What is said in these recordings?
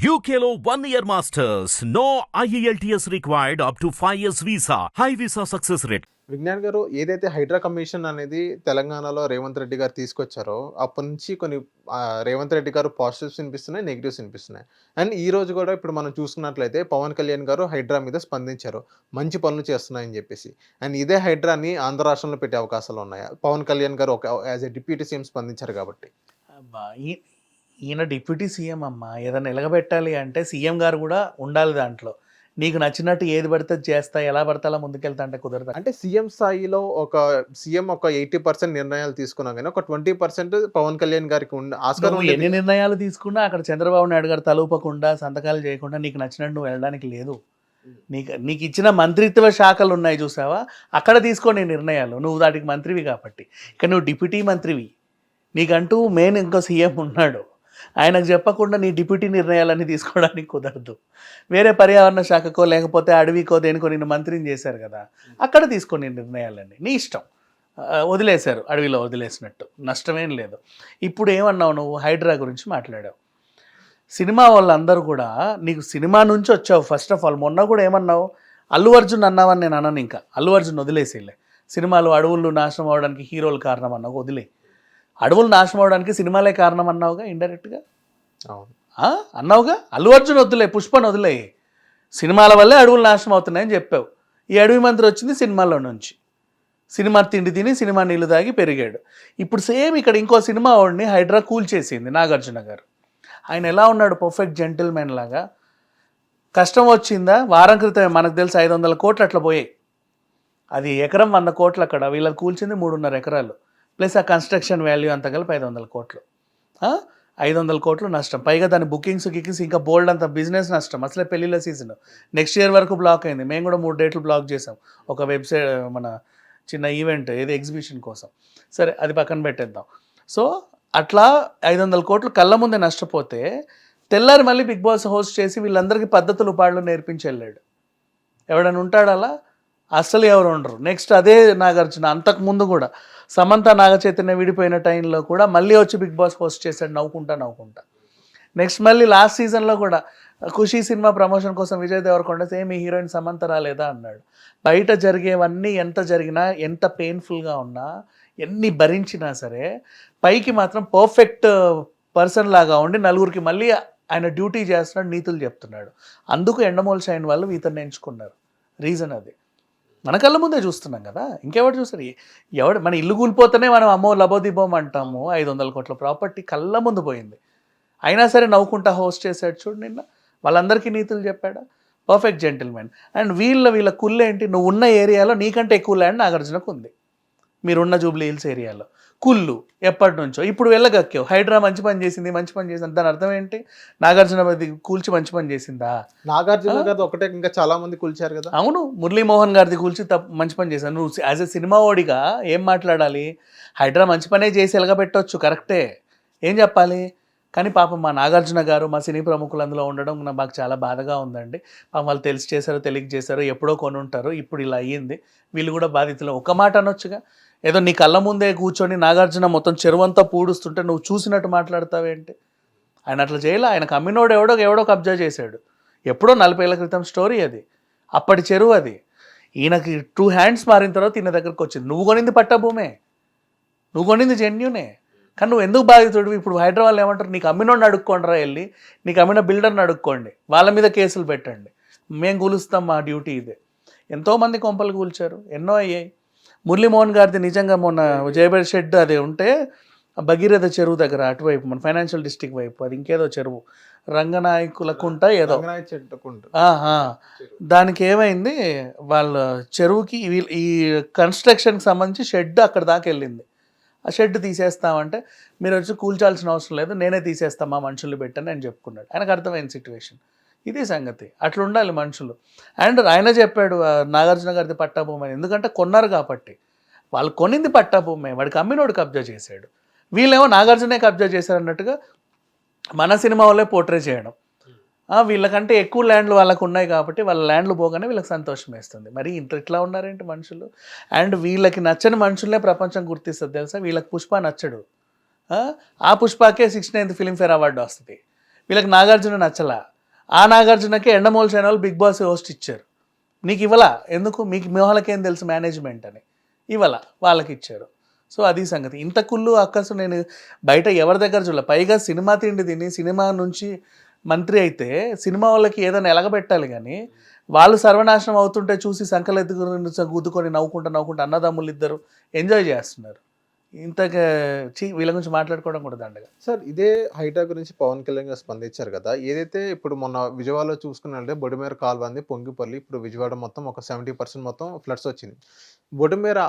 One year masters. No E IELTS required up to 5 years visa. High visa success rate. Vignan గారు ఏదైతే Hydraa commission అనేది తెలంగాణలో రేవంత్ రెడ్డి గారు తీసుకొచ్చారో అప్పటి నుంచి కొన్ని రేవంత్ రెడ్డి గారు పాజిటివ్స్ వినిపిస్తున్నాయి నెగిటివ్స్ వినిపిస్తున్నాయి అండ్ ఈ రోజు కూడా ఇప్పుడు మనం చూసుకున్నట్లయితే పవన్ కళ్యాణ్ గారు హైడ్రా మీద స్పందించారు మంచి పనులు చేస్తున్నాయని చెప్పేసి అండ్ ఇదే హైడ్రాని ఆంధ్ర రాష్ట్రంలో పెట్టే అవకాశాలు ఉన్నాయా పవన్ కళ్యాణ్ గారు ఒక యాజ్ ఎ డిప్యూటీ సీఎం స్పందించారు కాబట్టి ఈయన డిప్యూటీ సీఎం అమ్మ. ఏదైనా నిలబెట్టాలి అంటే సీఎం గారు కూడా ఉండాలి దాంట్లో. నీకు నచ్చినట్టు ఏది పడితే చేస్తా ఎలా పడితే అలా ముందుకెళ్తా అంటే కుదరదు? అంటే సీఎం స్థాయిలో ఒక సీఎం ఒక ఎయిటీ పర్సెంట్ నిర్ణయాలు తీసుకున్నా కానీ ఒక ట్వంటీ పర్సెంట్ పవన్ కళ్యాణ్ గారికి ఆస్కారం. ఎన్ని నిర్ణయాలు తీసుకున్నా అక్కడ చంద్రబాబు నాయుడు గారు తలూపకుండా సంతకాలు చేయకుండా నీకు నచ్చినట్టు నువ్వు వెళ్ళడానికి లేదు. నీకు నీకు ఇచ్చిన మంత్రిత్వ శాఖలు ఉన్నాయి చూసావా? అక్కడ తీసుకో నీ నిర్ణయాలు. నువ్వు వాటికి మంత్రివి కాబట్టి. ఇక నువ్వు డిప్యూటీ మంత్రివి. నీకంటూ మెయిన్ ఇంకో సీఎం ఉన్నాడు. ఆయనకు చెప్పకుండా నీ డిప్యూటీ నిర్ణయాలన్నీ తీసుకోవడానికి కుదరదు. వేరే పర్యావరణ శాఖకో లేకపోతే అడవికో దేనికో నిన్ను మంత్రిని చేశారు కదా అక్కడ తీసుకో నిర్ణయాలన్నీ. నీ ఇష్టం. వదిలేశారు అడవిలో వదిలేసినట్టు. నష్టమేం లేదు. ఇప్పుడు ఏమన్నావు నువ్వు? హైడ్రా గురించి మాట్లాడావు. సినిమా వాళ్ళందరూ కూడా నీకు సినిమా నుంచి వచ్చావు ఫస్ట్ ఆఫ్ ఆల్. మొన్న కూడా ఏమన్నావు? అల్లు అర్జున్ అన్నావని నేను అన్నాను ఇంకా. అల్లు అర్జున్ వదిలేసేలే సినిమాలు అడవులు నాశనం అవడానికి హీరోలు కారణం అన్నావు వదిలే అడవులు నాశనం అవడానికి సినిమాలే కారణం అన్నావుగా ఇండైరెక్ట్గా? అన్నావుగా? అల్లు అర్జున్ వద్దులే పుష్పను వదిలే సినిమాల వల్లే అడవులు నాశనం అవుతున్నాయని చెప్పావు. ఈ అడవి మంత్రి వచ్చింది సినిమాలో నుంచి. సినిమా తిండి తిని సినిమా నీళ్ళు తాగి పెరిగాడు. ఇప్పుడు సేమ్ ఇక్కడ ఇంకో సినిమా వాడిని హైడ్రా కూల్ చేసింది నాగార్జున గారు. ఆయన ఎలా ఉన్నాడు? పర్ఫెక్ట్ జెంటిల్మెన్ లాగా. కష్టం వచ్చిందా? వారం క్రితం మనకు తెలిసి ఐదు వందల కోట్లు అట్లా పోయాయి. అది ఎకరం వంద కోట్లు అక్కడ. వీళ్ళకి కూల్చింది మూడున్నర ఎకరాలు. ప్లస్ ఆ కన్స్ట్రక్షన్ వాల్యూ అంత కలిపి ఐదు వందల కోట్లు. ఐదు వందల కోట్లు నష్టం. పైగా దాని బుకింగ్స్ గికింగ్స్ ఇంకా బోల్డ్ అంత బిజినెస్ నష్టం. అసలే పెళ్ళిళ్ళ సీజన్. నెక్స్ట్ ఇయర్ వరకు బ్లాక్ అయింది. మేము కూడా మూడు డేట్లు బ్లాక్ చేసాం. ఒక వెబ్సైట్ మన చిన్న ఈవెంట్ ఏది ఎగ్జిబిషన్ కోసం. సరే అది పక్కన పెట్టేద్దాం. సో అట్లా ఐదు వందల కోట్లు కళ్ళ ముందే నష్టపోతే తెల్లారి మళ్ళీ బిగ్ బాస్ హోస్ట్ చేసి వీళ్ళందరికీ పద్ధతులు పాళ్ళు నేర్పించి వెళ్ళాడు. ఎవడైనా ఉంటాడు అలా? అస్సలు ఎవరు ఉండరు. నెక్స్ట్ అదే నాగార్జున అంతకు ముందు కూడా. సమంత నాగ చైతన్య విడిపోయిన టైంలో కూడా మళ్ళీ వచ్చి బిగ్ బాస్ హోస్ట్ చేశాడు నవ్వుకుంటా నవ్వుకుంటా. నెక్స్ట్ మళ్ళీ లాస్ట్ సీజన్లో కూడా ఖుషీ సినిమా ప్రమోషన్ కోసం విజయ్ దేవరకొండ సేమ్ ఈ హీరోయిన్ సమంత రాలేదా అన్నాడు. బయట జరిగేవన్నీ ఎంత జరిగినా ఎంత పెయిన్ఫుల్గా ఉన్నా ఎన్ని భరించినా సరే పైకి మాత్రం పర్ఫెక్ట్ పర్సన్ లాగా ఉండి నలుగురికి మళ్ళీ ఆయన డ్యూటీ చేస్తున్నాడు నీతులు చెప్తున్నాడు. అందుకు ఎండమోల్ షైన్ వాళ్ళు ఇతన్ని ఎంచుకున్నారు. రీజన్ అది. మన కళ్ళ ముందే చూస్తున్నాం కదా. ఇంకెవరు చూస్తారు? ఎవడు మన ఇల్లు కూలిపోతేనే మనం అమ్మో లబోదిబోం అంటాము. ఐదు వందల కోట్ల ప్రాపర్టీ కళ్ళ ముందు పోయింది. అయినా సరే నవ్వుకుంటా హోస్ట్ చేశాడు చూడు నిన్న. వాళ్ళందరికీ నీతులు చెప్పాడా? Perfect gentleman. అండ్ వీళ్ళ వీళ్ళ కుళ్ళు ఏంటి నువ్వు ఉన్న ఏరియాలో నీకంటే ఎక్కువ ల్యాండ్ నాగార్జునకు ఉంది. మీరున్న జూబ్లీ హిల్స్ ఏరియాలో. కుళ్ళు ఎప్పటి నుంచో ఇప్పుడు వెళ్ళగక్కావు. హైడ్రా మంచి పని చేసింది మంచి పని చేసింది. దాని అర్థం ఏంటి? నాగార్జున కూల్చి మంచి పని చేసిందా? నాగార్జున గారు ఒకటే ఇంకా చాలా మంది కూల్చారు కదా. అవును. మురళీమోహన్ గారిది కూల్చి తప్పు మంచి పని చేశాను నువ్వు యాజ్ ఎ సినిమా ఓడిగా ఏం మాట్లాడాలి? హైడ్రా మంచి పనే చేసి ఎలగబెట్టవచ్చు కరెక్టే. ఏం చెప్పాలి? కానీ పాపం మా నాగార్జున గారు మా సినీ ప్రముఖులు అందులో ఉండడం నా- మాకు చాలా బాధగా ఉందండి. పాపం వాళ్ళు తెలిసి చేశారో తెలియక చేశారో ఎప్పుడో కొని ఉంటారు ఇప్పుడు ఇలా అయ్యింది. వీళ్ళు కూడా బాధితులు. ఒక మాట అనొచ్చుగా. ఏదో నీ కళ్ళ ముందే కూర్చొని నాగార్జున మొత్తం చెరువంతా పూడుస్తుంటే నువ్వు చూసినట్టు మాట్లాడతావేంటి? ఆయన అట్లా చేయలే. ఆయన కమ్మినోడు ఎవడో ఎవడో కబ్జా చేశాడు. ఎప్పుడో నలభై ఏళ్ళ క్రితం స్టోరీ అది. అప్పటి చెరువు అది. ఈయనకి టూ హ్యాండ్స్ మారిన తర్వాత ఈయన దగ్గరకు వచ్చింది. నువ్వు కొనింది పట్టభూమే. నువ్వు కొనింది జెన్యునే. కానీ నువ్వు ఎందుకు బాధితుడు ఇప్పుడు హైదరాబాద్ ఏమంటారు? నీకు అమ్మినోడిని అడుక్కోండిరా వెళ్ళి. నీకు అమ్మిన బిల్డర్ని అడుక్కోండి. వాళ్ళ మీద కేసులు పెట్టండి. మేము కూలుస్తాం మా డ్యూటీ ఇదే. ఎంతోమంది కొంపలు కూల్చారు. ఎన్నో అయ్యాయి. మురళీమోహన్ గారిది నిజంగా మొన్న జయబడి షెడ్ అది ఉంటే భగీరథ చెరువు దగ్గర అటువైపు మన ఫైనాన్షియల్ డిస్టిక్ వైపు అది ఇంకేదో చెరువు. రంగనాయకులకుంట ఏదో. రంగనాయ చెట్టుకుంటూ ఆహా. దానికి ఏమైంది వాళ్ళ చెరువుకి ఈ కన్స్ట్రక్షన్కి సంబంధించి షెడ్ అక్కడ దాకా వెళ్ళింది. ఆ షెడ్ తీసేస్తామంటే మీరు వచ్చి కూల్చాల్సిన అవసరం లేదు నేనే తీసేస్తా మా మనుషులు పెట్టని అని చెప్పుకున్నాడు. ఆయనకు అర్థమైన సిచ్యువేషన్ ఇది సంగతి. అట్లా ఉండాలి మనుషులు. అండ్ ఆయన చెప్పాడు నాగార్జున గారిది పట్టాభూమి అని. ఎందుకంటే కొన్నారు కాబట్టి. వాళ్ళు కొనింది పట్టాభూమి. వాడికి అమ్మినోడు కబ్జా చేశాడు. వీళ్ళేమో నాగార్జునే కబ్జా చేశారు అన్నట్టుగా మన సినిమా వాళ్ళే పోర్ట్రే చేయడం. వీళ్ళకంటే ఎక్కువ ల్యాండ్లు వాళ్ళకు ఉన్నాయి కాబట్టి వాళ్ళ ల్యాండ్లు పోగానే వీళ్ళకి సంతోషం వేస్తుంది. మరి ఇంత ఇట్లా ఉన్నారేంటి మనుషులు? అండ్ వీళ్ళకి నచ్చని మనుషులనే ప్రపంచం గుర్తిస్తుంది తెలుసా? వీళ్ళకి పుష్ప నచ్చడు. ఆ? ఆ పుష్పకే సిక్స్ నైన్త్ ఫిలింఫేర్ అవార్డు వస్తుంది. వీళ్ళకి నాగార్జున నచ్చలా? ఆ నాగార్జునకి Endemol channel Bigg Boss host ఇచ్చారు. నీకు ఇవ్వాల? ఎందుకు? మీకు మీ వాళ్ళకేం తెలుసు మేనేజ్మెంట్ అని. ఇవ్వాల? వాళ్ళకి ఇచ్చారు. సో అది సంగతి. ఇంత కుళ్ళు అక్కసు నేను బయట ఎవరి దగ్గర చూడలే. పైగా సినిమా తిండి తిని సినిమా నుంచి మంత్రి అయితే సినిమా వాళ్ళకి ఏదైనా ఎలగబెట్టాలి కానీ వాళ్ళు సర్వనాశనం అవుతుంటే చూసి సంకలెత్తుకుని గుద్దుకొని నవ్వుకుంటూ నవ్వుకుంటూ అన్నదమ్ములు ఇద్దరు ఎంజాయ్ చేస్తున్నారు. ఇంతగా చీ వీళ్ళ గురించి మాట్లాడుకోవడం కూడా దండగా. సార్ ఇదే హైటా గురించి పవన్ కళ్యాణ్ గారు స్పందించారు కదా. ఏదైతే ఇప్పుడు మొన్న విజయవాడలో చూసుకున్నట్టే బొడిమేర కాలువ అంది పొంగిపల్లి ఇప్పుడు విజయవాడ మొత్తం ఒక సెవెంటీ పర్సెంట్ మొత్తం ఫ్లడ్స్ వచ్చింది. బొడిమేర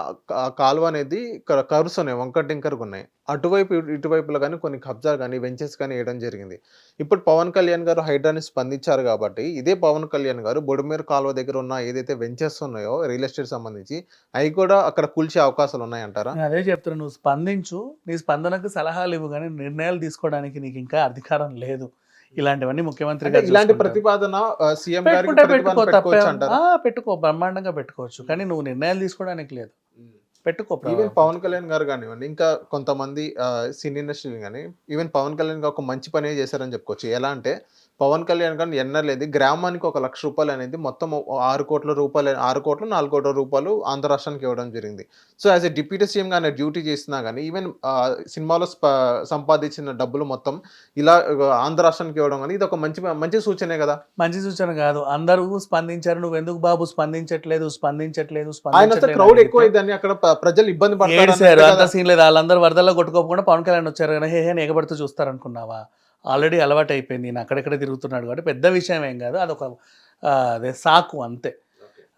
కాలువ అనేది క- కర్వ్స్ ఉన్నాయి వంకర టింకర్గా ఉన్నాయి. అటువైపు ఇటు- ఇటువైపులో కానీ కొన్ని కబ్జాలు కానీ వెంచెస్ కానీ వేయడం జరిగింది. ఇప్పుడు పవన్ కళ్యాణ్ గారు హైడ్రాని స్పందించారు కాబట్టి ఇదే పవన్ కళ్యాణ్ గారు బొడిమేర కాలువ దగ్గర ఉన్న ఏదైతే వెంచెస్ ఉన్నాయో రియల్ ఎస్టేట్ సంబంధించి అవి కూడా అక్కడ కూల్చే అవకాశాలు ఉన్నాయంటారా? నేను అదే చెప్తున్నా నువ్వు స్పందించు నీ స్పందనకు సలహాలు ఇవ్వు కానీ నిర్ణయాలు తీసుకోవడానికి నీకు ఇంకా అధికారం లేదు. ఇలాంటివన్నీ ముఖ్యమంత్రి గారు ఇలాంటి. ప్రతిపాదన సీఎం పెట్టుకో పెట్టుకో బ్రహ్మాండంగా పెట్టుకోవచ్చు. కానీ నువ్వు నిర్ణయాలు తీసుకోవడానికి లేదు. పెట్టుకో ఈవెన్. పవన్ కళ్యాణ్ గారు కానివ్వండి ఇంకా కొంతమంది సినీ ఇండస్ట్రీ కానీ ఈవెన్ పవన్ కళ్యాణ్ గారు ఒక మంచి పనే చేశారని చెప్పుకోవచ్చు. ఎలా అంటే పవన్ కళ్యాణ్ గారు ఎన్నర్లేదు గ్రామానికి ఒక లక్ష రూపాయలు అనేది మొత్తం ఆరు కోట్ల రూపాయలు ఆరు కోట్లు నాలుగు కోట్ల రూపాయలు ఆంధ్ర రాష్ట్రానికి ఇవ్వడం జరిగింది. So as a deputy CM గానే డ్యూటీ చేసినా కానీ ఈవెన్ సినిమాలో స్ప- సంపాదించిన డబ్బులు మొత్తం ఇలా ఆంధ్ర రాష్ట్రానికి ఇవ్వడం కానీ ఇది ఒక మంచి మంచి సూచనే కదా. మంచి సూచన కాదు. అందరూ స్పందించారు. నువ్వు ఎందుకు బాబు స్పందించట్లేదు? స్పందించట్లేదు ఆయన క్రౌడ్ అని ఎక్కువ అయిందని అక్కడ ప్రజలు ఇబ్బంది పడతారు అంత. సీన్ లేదు. వాళ్ళందరూ వరదల్లో కొట్టుకోకుండా పవన్ కళ్యాణ్ వచ్చారు కానీ హే హే ఎగబడుతూ చూస్తారు అనుకున్నావా ఆల్రెడీ అలవాటు అయిపోయింది ఈయన అక్కడెక్కడ తిరుగుతున్నాడు కాబట్టి పెద్ద విషయం ఏం కాదు. అదొక అదే సాకు అంతే.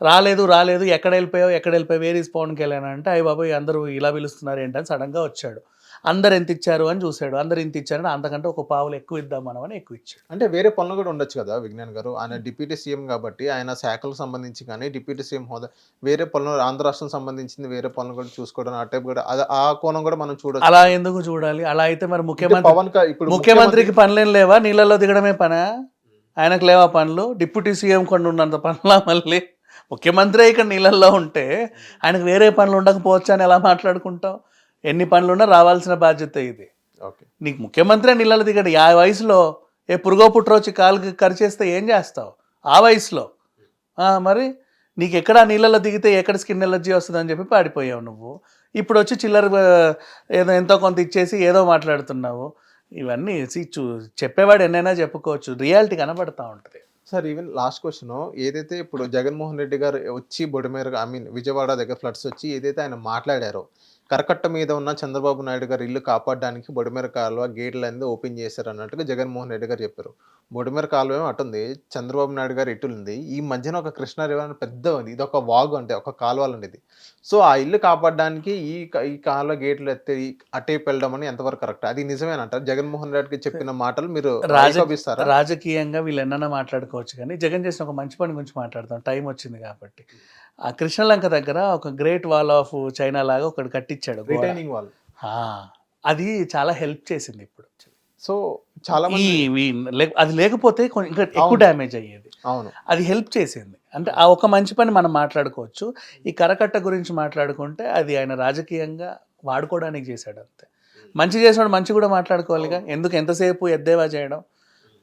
రాలేదు రాలేదు ఎక్కడ వెళ్ళిపోయావు ఎక్కడ వెళ్ళిపోయావు వేరే పవన్ కళ్యాణ్ అంటే అయ్యి బాబాయ్ అందరూ ఇలా పిలుస్తున్నారు ఏంటని సడన్గా వచ్చాడు. అందరు ఎంత ఇచ్చారు అని చూశాడు. అందరు ఇంత ఇచ్చారని అంతకంటే ఒక పావులు ఎక్కువ ఇద్దాం మనం అని ఎక్కువ ఇచ్చాడు. అంటే వేరే పనులు కూడా ఉండొచ్చు కదా విజ్ఞాన్ గారు. ఆయన డిప్యూటీ సీఎం కాబట్టి ఆయన శాఖలకు సంబంధించి కానీ డిప్యూటీ సీఎం హోదా వేరే పనులు ఆంధ్ర రాష్ట్రం సంబంధించింది వేరే పనులు కూడా చూసుకోవడం ఆ టైప్ కూడా అది- ఆ కోణం కూడా మనం చూడొచ్చు. అలా ఎందుకు చూడాలి? అలా అయితే మరి ముఖ్యమంత్రి పవన్ ఇప్పుడు ముఖ్యమంత్రికి పనులేం లేవా? నీళ్ళల్లో దిగడమే పనా? ఆయనకు లేవా పనులు? డిప్యూటీ సీఎం కొన్ని ఉన్నంత పనులా మళ్ళీ? ముఖ్యమంత్రి ఇక్కడ నీళ్ళల్లో ఉంటే ఆయనకు వేరే పనులు ఉండకపోవచ్చు అని ఎలా మాట్లాడుకుంటాం ఎన్ని పనులు ఉన్నా రావాల్సిన బాధ్యత ఇది. ఓకే. నీకు ముఖ్యమంత్రి నీళ్ళలో దిగడు. ఆ వయసులో ఏ పురుగో పుట్రో వచ్చి కాలుకి కరిచేస్తే ఏం చేస్తావు? ఆ వయసులో. మరి నీకు ఎక్కడ నీళ్ళలో దిగితే ఎక్కడ స్కిన్ ఎలర్జీ వస్తుందని చెప్పి పాడిపోయావు నువ్వు. ఇప్పుడు వచ్చి చిల్లర ఏదో ఎంతో కొంత ఇచ్చేసి ఏదో మాట్లాడుతున్నావు. ఇవన్నీ చూ చెప్పేవాడు ఎన్నైనా చెప్పుకోవచ్చు. రియాలిటీ కనబడతా ఉంటుంది. సార్ ఈవెన్ లాస్ట్ క్వశ్చన్ ఏదైతే ఇప్పుడు జగన్మోహన్ రెడ్డి గారు వచ్చి బొడిమేర ఐ మీన్ విజయవాడ దగ్గర ఫ్లడ్స్ వచ్చి ఏదైతే ఆయన మాట్లాడారో కరకట్ట మీద ఉన్న చంద్రబాబు నాయుడు గారు ఇల్లు కాపాడడానికి బొడిమేర కాలువ గేట్లు అనేది ఓపెన్ చేశారు అన్నట్టుగా జగన్మోహన్ రెడ్డి గారు చెప్పారు. బొడిమేర కాలువ ఏమో అటుంది చంద్రబాబు నాయుడు గారు ఇటు ఉంది. ఈ మధ్యన ఒక కృష్ణా రివర్ అని పెద్ద ఉంది. ఇది ఒక వాగు అంటే ఒక కాలువలు అనేది సో ఆ ఇల్లు కాపాడడానికి ఈ ఈ కాలువ గేట్లు ఎత్తి అటేపు వెళ్ళడం అని ఎంతవరకు కరెక్ట్? అది నిజమేనంటారు? జగన్మోహన్ రెడ్డికి చెప్పిన మాటలు మీరు రాజ- ఏకోపిస్తారా రాజకీయంగా వీళ్ళు ఎన్నైనా మాట్లాడుకోవచ్చు కానీ జగన్ చేసిన ఒక మంచి పని గురించి మాట్లాడతాం. టైం వచ్చింది కాబట్టి. ఆ కృష్ణలంక దగ్గర ఒక గ్రేట్ వాల్ ఆఫ్ చైనా లాగా ఒకటి కట్టించాడు. రిటైనింగ్ ఆ, అది చాలా హెల్ప్ చేసింది ఇప్పుడు. సో చాలా అది లేకపోతే ఇంకా ఎక్కువ. డ్యామేజ్ అయ్యేది. అవును. అది హెల్ప్ చేసింది. అంటే ఆ ఒక మంచి పని మనం మాట్లాడుకోవచ్చు. ఈ కరకట్ట గురించి మాట్లాడుకుంటే అది ఆయన రాజకీయంగా వాడుకోవడానికి చేశాడు అంతే. మంచి చేసినాడు మంచి కూడా మాట్లాడుకోవాలిగా. ఎందుకు ఎంతసేపు ఎద్దేవా చేయడం?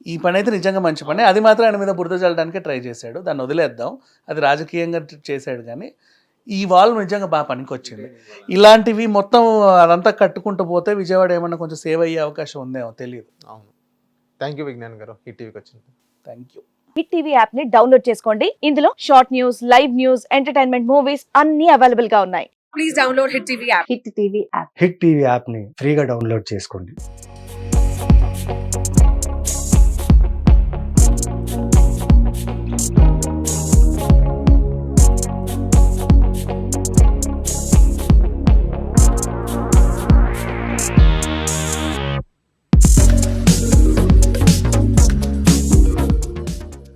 ఈ పని అయితే నిజంగా మంచి పని. అది మాత్రం ఆయన మీద బురద చల్లడానికి ట్రై చేశాడు. దాన్ని వదిలేద్దాం. అది రాజకీయంగా చేశాడు కానీ ఈ వాల్ నిజంగా బాగా పనికొచ్చింది. ఇలాంటివి మొత్తం అదంతా కట్టుకుంటూ పోతే విజయవాడ ఏమన్నా కొంచెం సేవ్ అయ్యే అవకాశం ఉందేమో తెలియదు అవును. థ్యాంక్ యూ విజ్ఞాన్ గారు. ఈ టీవీకి వచ్చింది. థ్యాంక్ యూ హిట్ టీవీ యాప్ని డౌన్లోడ్ చేసుకోండి. ఇందులో short news live news entertainment movies అన్ని అవైలబుల్గా ఉన్నాయి. Please download Hit TV app. Hit TV app Hit TV యాప్ని ఫ్రీగా డౌన్లోడ్ చేసుకోండి.